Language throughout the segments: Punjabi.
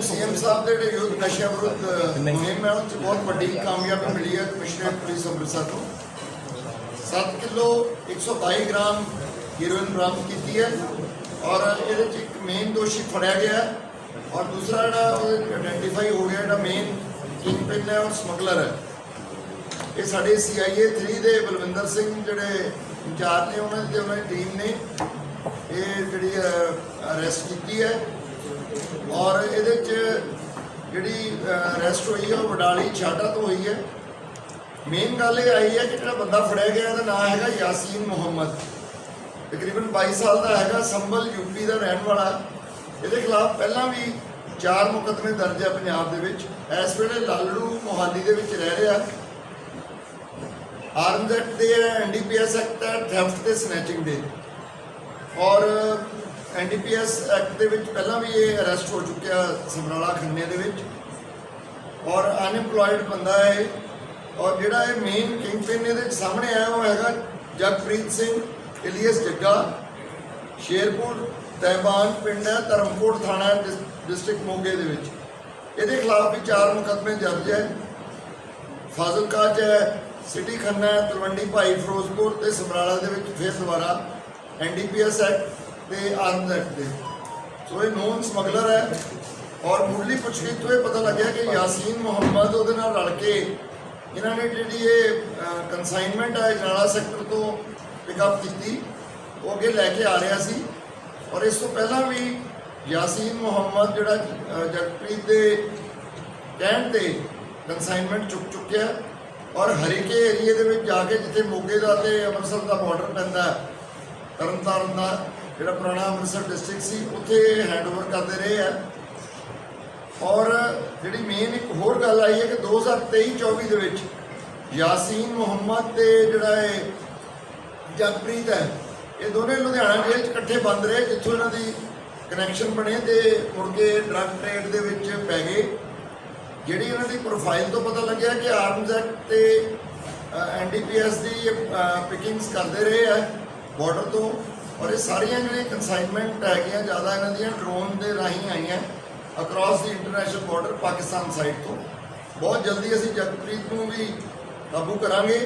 ਸੀਐਮ ਸਾਹਿਬ ਦੇ ਜਿਹੜੇ ਯੁੱਧ ਨਸ਼ਿਆਂ ਵਿਰੁੱਧ ਮੁਹਿੰਮ ਹੈ ਉਹ 'ਚ ਬਹੁਤ ਵੱਡੀ ਕਾਮਯਾਬੀ ਮਿਲੀ ਹੈ ਕਮਿਸ਼ਨਰ ਪੁਲਿਸ ਅੰਮ੍ਰਿਤਸਰ ਤੋਂ। 7 ਕਿਲੋ 122 ਗ੍ਰਾਮ ਹੀਰੋਇਨ ਬਰਾਮਦ ਕੀਤੀ ਹੈ ਔਰ ਇਹਦੇ 'ਚ ਇੱਕ ਮੇਨ ਦੋਸ਼ੀ ਫੜਿਆ ਗਿਆ ਹੈ ਔਰ ਦੂਸਰਾ ਜਿਹੜਾ ਉਹ ਆਇਡੈਂਟੀਫਾਈ ਹੋ ਗਿਆ ਜਿਹੜਾ ਮੇਨ ਕਿੰਗਪਿਨ ਹੈ ਔਰ ਸਮਗਲਰ ਹੈ। ਇਹ ਸਾਡੇ ਸੀਆਈਏ 3 ਦੇ ਬਲਵਿੰਦਰ ਸਿੰਘ ਜਿਹੜੇ ਇੰਚਾਰਜ ਨੇ ਉਹਨਾਂ ਦੀ ਉਹਨਾਂ ਦੀ ਟੀਮ ਨੇ ਇਹ ਜਿਹੜੀ ਅਰੈਸਟ ਕੀਤੀ ਹੈ। ਔਰ ਇਹਦੇ ਚ ਜਿਹੜੀ ਰੈਸਟ ਹੋਈ ਹੈ ਉਹ ਵਡਾਲੀ ਛਾਟਾ ਤੋਂ ਹੋਈ ਹੈ ਮੇਨ ਗੱਲ ਇਹ ਆਈ ਹੈ ਕਿ ਜਿਹੜਾ ਬੰਦਾ ਫੜਿਆ ਗਿਆ, ਇਹਦਾ ਨਾਮ ਹੈਗਾ ਯਾਸੀਨ ਮੁਹੰਮਦ। ਤਕਰੀਬਨ 22 ਸਾਲ ਦਾ ਹੈਗਾ, ਸੰਭਲ ਯੂਪੀ ਦਾ ਰਹਿਣ ਵਾਲਾ। ਇਹਦੇ ਖਿਲਾਫ ਪਹਿਲਾਂ ਵੀ ਚਾਰ ਮੁਕੱਦਮੇ ਦਰਜ ਹੈ ਪੰਜਾਬ ਦੇ ਵਿੱਚ। ਇਸ ਵੇਲੇ ਲਾਲੜੂ ਮੋਹਾਲੀ ਦੇ ਵਿੱਚ ਰਹਿ ਰਿਹਾ। ਆਰਮਜ਼ ਐਕਟ ਦੇ ਐਨਡੀਪੀਐਸ ਐਕਟ ਹੈ ਥੈਫਟ ਤੇ ਸਨੈਚਿੰਗ ਦੇ। ਔਰ ਐਨਡੀਪੀਐਸ ਐਕਟ ਦੇ ਵਿੱਚ ਪਹਿਲਾਂ ਵੀ ਇਹ ਅਰੈਸਟ ਹੋ ਚੁੱਕਿਆ ਸਮਰਾਲਾ ਖੰਨੇ ਦੇ ਵਿੱਚ। ਔਰ ਅਨਇੰਪਲੋਇਡ ਬੰਦਾ ਹੈ ਔਰ ਜਿਹੜਾ ਇਹ ਮੇਨ ਕਿੰਗਪਿਨ ਇਹਦੇ ਵਿੱਚ ਸਾਹਮਣੇ ਆਇਆ ਉਹ ਹੈਗਾ ਜਗਪ੍ਰੀਤ ਸਿੰਘ ਇਲੀਅਸ ਜੱਗਾ। ਸ਼ੇਰਪੁਰ ਤੈਬਾਨ ਪਿੰਡ ਹੈ, ਧਰਮਕੋਟ ਥਾਣਾ ਡਿਸਟ੍ਰਿਕਟ ਮੋਗੇ ਦੇ ਵਿੱਚ। ਇਹਦੇ ਖਿਲਾਫ ਵੀ ਚਾਰ ਮੁਕੱਦਮੇ ਦਰਜ ਹੈ। ਫਾਜ਼ਿਲਕਾ ਚ ਹੈ, ਸਿਟੀ ਖੰਨਾ ਤਲਵੰਡੀ ਭਾਈ ਫਿਰੋਜ਼ਪੁਰ ਤੇ ਸਮਰਾਲਾ ਦੇ ਵਿੱਚ ਫਿਰ ਦੁਬਾਰਾ ਐਨਡੀਪੀਐਸ ਐਕਟ। ਤੇ ਆਰਮਜ਼ ਐਕਟ ਦੇ ਸੋ ਇਹ ਨੋਨ ਸਮਗਲਰ ਹੈ ਔਰ ਮੁੱਢਲੀ ਪੁੱਛਗਿੱਛ ਤੋਂ ਇਹ ਪਤਾ ਲੱਗਿਆ ਕਿ ਯਾਸੀਨ ਮੁਹੰਮਦ ਉਹਦੇ ਨਾਲ ਰਲ ਕੇ ਇਹਨਾਂ ਨੇ ਜਿਹੜੀ ਇਹ ਕਨਸਾਈਨਮੈਂਟ ਹੈ ਜਨਾਲਾ ਸੈਕਟਰ ਤੋਂ ਪਿਕਅਪ ਕੀਤੀ ਉਹ ਅੱਗੇ ਲੈ ਕੇ ਆ ਰਿਹਾ ਸੀ ਔਰ ਇਸ ਤੋਂ ਪਹਿਲਾਂ ਵੀ ਯਾਸੀਨ ਮੁਹੰਮਦ ਜਿਹੜਾ ਜਗਪ੍ਰੀਤ ਦੇ ਕਹਿਣ ਤੇ ਕਨਸਾਈਨਮੈਂਟ ਚੁੱਕ ਚੁੱਕਿਆ ਔਰ ਹਰੀਕੇ ਏਰੀਏ ਦੇ ਵਿੱਚ ਜਾ ਕੇ ਜਿੱਥੇ ਮੋਗੇ ਦਾ ਤੇ ਅੰਮ੍ਰਿਤਸਰ ਦਾ ਬਾਰਡਰ ਪੈਂਦਾ ਤਰਨਤਾਰਨ ਦਾ ਜਿਹੜਾ ਪੁਰਾਣਾ ਅੰਮ੍ਰਿਤਸਰ ਡਿਸਟ੍ਰਿਕਟ ਸੀ, ਉੱਥੇ ਹੈਂਡਓਵਰ ਕਰਦੇ ਰਹੇ ਆ। ਔਰ ਜਿਹੜੀ ਮੇਨ ਇੱਕ ਹੋਰ ਗੱਲ ਆਈ ਹੈ ਕਿ 2023-24 ਦੇ ਵਿੱਚ ਯਾਸੀਨ ਮੁਹੰਮਦ ਤੇ ਜਿਹੜਾ ਹੈ ਜਗਪ੍ਰੀਤ ਹੈ, ਇਹ ਦੋਨੇ ਲੁਧਿਆਣਾ ਜੇਲ੍ਹ 'ਚ ਇਕੱਠੇ ਬੰਦ ਰਹੇ, ਜਿੱਥੋਂ ਇਹਨਾਂ ਦੀ ਕਨੈਕਸ਼ਨ ਬਣੇ ਤੇ ਮੁੜ ਕੇ ਡਰੱਗ ਟ੍ਰੇਡ ਦੇ ਵਿੱਚ ਪੈ ਗਏ। ਜਿਹੜੀ ਇਹਨਾਂ ਦੀ ਪ੍ਰੋਫਾਈਲ ਤੋਂ ਪਤਾ ਲੱਗਿਆ ਕਿ ਆਰਮਜ਼ ਐਕਟ ਤੇ ਐਨਡੀਪੀਐਸ ਦੀ ਪਿਕਿੰਗਸ ਕਰਦੇ ਰਹੇ ਆ ਬਾਰਡਰ ਤੋਂ। ਔਰ ਇਹ ਸਾਰੀਆਂ ਜਿਹੜੀਆਂ ਕਨਸਾਈਨਮੈਂਟ ਹੈਗੀਆਂ, ਜ਼ਿਆਦਾ ਇਹਨਾਂ ਦੀਆਂ ਡਰੋਨ ਦੇ ਰਾਹੀਂ ਆਈਆਂ ਅਕ੍ਰੋਸ ਦੀ ਇੰਟਰਨੈਸ਼ਨਲ ਬਾਰਡਰ ਪਾਕਿਸਤਾਨ ਸਾਈਡ ਤੋਂ। ਬਹੁਤ ਜਲਦੀ ਅਸੀਂ ਜਗਪ੍ਰੀਤ ਨੂੰ ਵੀ ਕਾਬੂ ਕਰਾਂਗੇ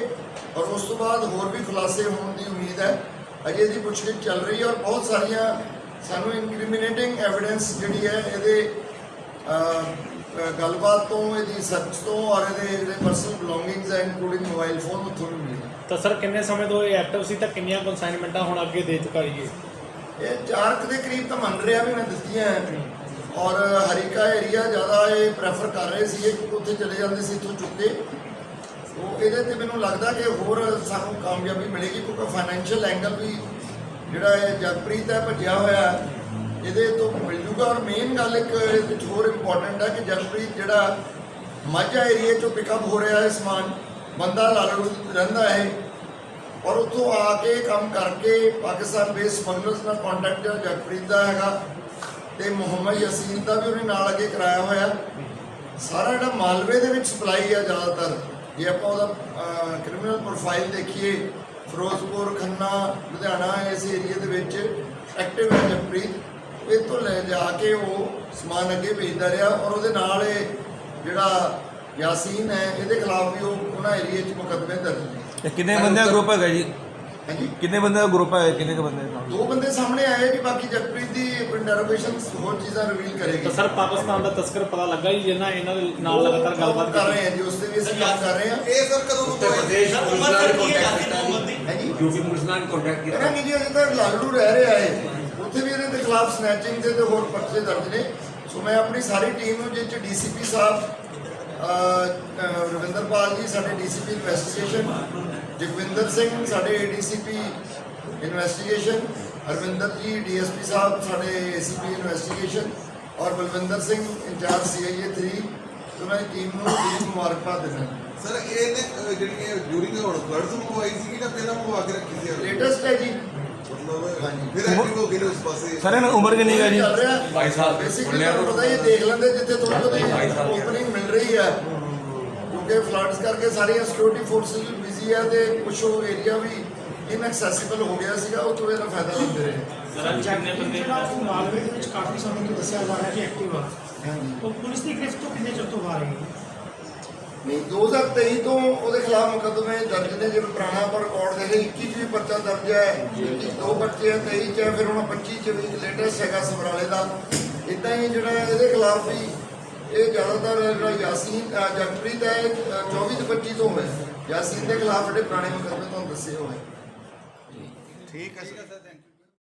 ਔਰ ਉਸ ਤੋਂ ਬਾਅਦ ਹੋਰ ਵੀ ਖੁਲਾਸੇ ਹੋਣ ਦੀ ਉਮੀਦ ਹੈ। ਅਜੇ ਇਹਦੀ ਪੁੱਛਗਿੱਛ ਚੱਲ ਰਹੀ ਹੈ ਔਰ ਬਹੁਤ ਸਾਰੀਆਂ ਸਾਨੂੰ ਇਨਕ੍ਰਿਮੀਨੇਟਿੰਗ ਐਵੀਡੈਂਸ ਜਿਹੜੀ ਹੈ ਇਹਦੇ ਗੱਲਬਾਤ ਤੋਂ ਇਹਦੀ ਸਰਚ ਤੋਂ ਔਰ ਇਹਦੇ ਜਿਹੜੇ ਪਰਸਨਲ ਬਿਲੋਂਗਿੰਗਸ ਹੈ ਇਨਕਲੂਡਿੰਗ ਮੋਬਾਈਲ ਫੋਨ ਉੱਥੋਂ ਵੀ ਮਿਲੀ। ਤਾਂ ਸਰ ਕਿੰਨੇ ਸਮੇਂ ਤੋਂ ਇਹ ਐਕਟਿਵ ਸੀ ਤਾਂ ਕਿੰਨੀਆਂ ਕਨਸਾਈਨਮੈਂਟਾਂ ਹੁਣ ਅੱਗੇ ਦੇ ਚੁੱਕਾ ਜੀ ਇਹ? ਚਾਰ ਕੁ ਦੇ ਕਰੀਬ ਤਾਂ ਮੰਨ ਰਿਹਾ ਵੀ ਮੈਂ ਦਿੱਤੀਆਂ। ਔਰ ਹਰੀਕਾ ਏਰੀਆ ਜ਼ਿਆਦਾ ਇਹ ਪ੍ਰੈਫਰ ਕਰ ਰਹੇ ਸੀ ਕਿ ਉੱਥੇ ਚਲੇ ਜਾਂਦੇ ਸੀ ਇੱਥੋਂ ਚੁੱਕ ਕੇ। ਉਹ ਇਹਦੇ ਤੇ ਮੈਨੂੰ ਲੱਗਦਾ ਕਿ ਹੋਰ ਸਾਨੂੰ ਕਾਮਯਾਬੀ ਮਿਲੇਗੀ ਕਿਉਂਕਿ ਫਾਈਨੈਂਸ਼ੀਅਲ ਐਂਗਲ ਵੀ ਜਿਹੜਾ ਇਹ ਜਗਪ੍ਰੀਤ ਹੈ ਭੱਜਿਆ ਹੋਇਆ ਇਹਦੇ ਤੋਂ ਮਿਲ ਜੂਗਾ ਔਰ ਮੇਨ ਗੱਲ ਇੱਕ ਇਹਦੇ ਵਿੱਚ ਹੋਰ ਇੰਪੋਰਟੈਂਟ ਹੈ ਕਿ ਜਗਪ੍ਰੀਤ ਜਿਹੜਾ ਮਾਝਾ ਏਰੀਆ ਚੋਂ ਪਿਕਅਪ ਹੋ ਰਿਹਾ ਹੈ ਸਮਾਨ, ਬੰਦਾ ਲਾਲੜੂ ਰਹਿੰਦਾ ਹੈ ਔਰ ਉੱਥੋਂ ਆ ਕੇ ਕੰਮ ਕਰਕੇ ਪਾਕਿਸਤਾਨ ਬੇਸ ਸਮਗਲਰਸ ਨਾਲ ਕੰਟੈਕਟ ਜਿਹੜਾ ਜਗਪ੍ਰੀਤ ਦਾ ਹੈਗਾ ਤੇ ਮੁਹੰਮਦ ਯਸੀਨ ਦਾ ਵੀ ਉਹਨੇ ਨਾਲ ਅੱਗੇ ਕਰਾਇਆ ਹੋਇਆ। ਸਾਰਾ ਜਿਹੜਾ ਮਾਲਵੇ ਦੇ ਵਿੱਚ ਸਪਲਾਈ ਆ ਜ਼ਿਆਦਾਤਰ। ਜੇ ਆਪਾਂ ਉਹਦਾ ਕ੍ਰਿਮੀਨਲ ਪ੍ਰੋਫਾਈਲ ਦੇਖੀਏ, ਫਿਰੋਜ਼ਪੁਰ, ਖੰਨਾ, ਲੁਧਿਆਣਾ ਇਸ ਏਰੀਆ ਦੇ ਵਿੱਚ ਐਕਟਿਵ ਹੈ ਜਗਪ੍ਰੀਤ। ਇਹ ਤੋਂ ਲੈ ਜਾ ਕੇ ਉਹ ਸਮਾਨ ਅੱਗੇ ਭੇਜਦਾ ਰਿਹਾ ਔਰ ਉਹਦੇ ਨਾਲ ਇਹ ਜਿਹੜਾ ਯਾਸੀਨ ਹੈ ਇਹਦੇ ਖਿਲਾਫ ਵੀ ਉਹ ਉਹਨਾਂ ਏਰੀਆ 'ਚ ਮੁਕੱਦਮੇ ਦਰਜ ਨੇ। ਇਹ ਕਿੰਨੇ ਬੰਦੇ ਦਾ ਗਰੁੱਪ ਹੈਗਾ ਜੀ? ਹਾਂਜੀ? ਕਿੰਨੇ ਬੰਦੇ ਦਾ ਗਰੁੱਪ ਹੈ ਕਿੰਨੇ ਕੁ ਬੰਦੇ ਦਾ ਦੋ ਬੰਦੇ ਸਾਹਮਣੇ ਆਏ ਜੀ ਬਾਕੀ ਜਗਪ੍ਰੀਤ ਦੀ ਇੰਟਰੋਗੇਸ਼ਨ ਹੋਰ ਚੀਜ਼ਾਂ ਰਿਵੀਲ ਕਰੇਗੀ। ਤਾਂ ਸਰ ਪਾਕਿਸਤਾਨ ਦਾ ਤਸਕਰ ਪਤਾ ਲੱਗਾ ਜੀ ਜਿਹਨਾਂ ਇਹਨਾਂ ਦੇ ਨਾਲ ਲਗਾਤਾਰ ਗੱਲਬਾਤ ਕਰ ਰਹੇ ਹਾਂ ਜੀ ਉਸ ਤੇ ਵੀ ਅਸੀਂ ਕੰਮ ਕਰ ਰਹੇ ਹਾਂ। ਇਹ ਸਰ ਕਦੋਂ ਤੋਂ ਪ੍ਰਦੇਸ਼ ਪੁਲਿਸ ਨਾਲ ਕੰਟੈਕਟ ਕੀਤਾ। ਜੀ ਹੈ ਜੀ ਯੂਪੀ ਪੁਲਿਸ ਨਾਲ ਕੰਟੈਕਟ ਇਹਨਾਂ ਕੀਤਾ। ਨੇ ਜੀ ਅਜੇ ਤੱਕ ਲਾਲੜੂ ਰਹਿ ਰਿਹਾ ਹੈ। ਉੱਥੇ ਵੀ ਇਹਦੇ ਦੇ ਖਿਲਾਫ ਸਨੈਚਿੰਗ ਦੇ ਤੇ ਹੋਰ ਪਰਚੇ ਦਰਜ ਨੇ। ਸੋ ਮੈਂ ਆਪਣੀ ਸਾਰੀ ਟੀਮ ਨੂੰ ਜਿਸ ਚ ਡੀਸੀਪੀ ਸਾਹਿਬ ਰਵਿੰਦਰਪਾਲ ਜੀ ਸਾਡੇ ਡੀਸੀਪੀ ਇਨਵੈਸਟੀਗੇਸ਼ਨ ਜਗਵਿੰਦਰ ਸਿੰਘ ਸਾਡੇ ਏਡੀਸੀਪੀ ਇਨਵੈਸਟੀਗੇਸ਼ਨ ਹਰਵਿੰਦਰ ਜੀ ਡੀਐਸਪੀ ਸਾਹਿਬ ਸਾਡੇ ਏਸੀਪੀ ਇਨਵੈਸਟੀਗੇਸ਼ਨ ਔਰ ਬਲਵਿੰਦਰ ਸਿੰਘ ਇੰਚਾਰਜ ਸੀਆਈਏ 3 ਉਹਨਾਂ ਦੀ ਟੀਮ ਨੂੰ ਦੀ ਮੁਬਾਰਕਬਾਦ ਦਿੰਦਾ ਸਰ ਇਹਨੇ ਅਹ, ਜਿਹੜੀ ਇਹ ਜੂਰੀ ਨੇ ਹੁਣ ਫਲੱਡਸ ਮੰਗਵਾਈ ਸੀ ਕਿ ਪਹਿਲਾਂ ਮੰਗਵਾ ਕੇ ਰੱਖੀ ਸੀ? ਲੇਟੈਸਟ ਹੈ ਜੀ। ਫਿਰ ਐਕਟਿਵ ਹੋ ਗਏ ਨੇ ਉਸ ਪਾਸੇ। ਸਰ ਇਹਨਾਂ ਉਮਰ ਕਿੰਨੀ ਹੈ ਜੀ? ਚੱਲ ਰਿਹਾ ਬਾਈ ਸਾਹਿਬ ਬੇਸਿਕਲੀ ਤੁਹਾਨੂੰ ਪਤਾ ਹੀ ਹੈ, ਦੇਖ ਲੈਂਦੇ ਜਿੱਥੇ ਥੋੜੀ ਸਾਹਿਬ। ਓਪਨਿੰਗ ਮਿਲ ਰਹੀ ਹੈ। ਕਿਉਂਕਿ ਫਲੱਡਸ ਕਰਕੇ ਸਾਰੀਆਂ ਸਿਕਿਉਰਿਟੀ ਫੋਰਸਿਸ ਵੀ ਬਿਜ਼ੀ ਹੈ ਤੇ ਕੁਝ ਉਹ ਏਰੀਆ ਵੀ ਇਨਐਕਸੈਸਿਬਲ ਹੋ ਗਿਆ ਸੀਗਾ ਉਹ ਤੋਂ ਇਹਦਾ ਫਾਇਦਾ ਲੈਂਦੇ ਰਹੇ। ਜਿਹੜਾ ਉਹ ਮਾਲਵੇ ਦੇ ਵਿੱਚ ਕਾਫੀ ਸਮੇਂ ਤੋਂ ਦੱਸਿਆ ਜਾ ਰਿਹਾ ਕਿ ਐਕਟਿਵ ਆ। ਹਾਂਜੀ। ਉਹ ਪੁਲਿਸ ਦੀ ਗ੍ਰਿਫਤ ਤੋਂ ਕਿੰਨੇ ਚਿਰ ਤੋਂ ਬਾਹਰ ਹੈ? ਨਹੀਂ 2023 ਤੋਂ ਉਹਦੇ ਖਿਲਾਫ ਮੁਕੱਦਮੇ ਦਰਜ ਨੇ ਜਿਵੇਂ ਪੁਰਾਣਾ ਪਰ ਰਿਕਾਰਡ ਦੇ 21 ਚ ਵੀ ਪਰਚਾ ਦਰਜ ਹੈ 21 ਦੋ ਪਰਚੇ ਹੈ 23 ਚ ਹੈ, ਫਿਰ ਹੁਣ 25 ਚ ਵੀ ਲੇਟੈਸਟ ਹੈਗਾ ਸਮਰਾਲੇ ਦਾ। ਇਦਾਂ ਹੀ ਜਿਹੜਾ ਇਹਦੇ ਖਿਲਾਫ ਵੀ ਇਹ ਜ਼ਿਆਦਾਤਰ ਜਿਹੜਾ ਯਾਸੀਨ ਜਗਪ੍ਰੀਤ ਹੈ ਇਹ, ਅ, 24 ਤੇ 25 ਤੋਂ ਹੋਇਆ। ਯਾਸੀਨ ਦੇ ਖਿਲਾਫ ਜਿਹੜੇ ਪੁਰਾਣੇ ਮੁਕੱਦਮੇ ਤੁਹਾਨੂੰ ਦੱਸੇ ਹੋਏ। ਠੀਕ ਹੈ ਸਰ।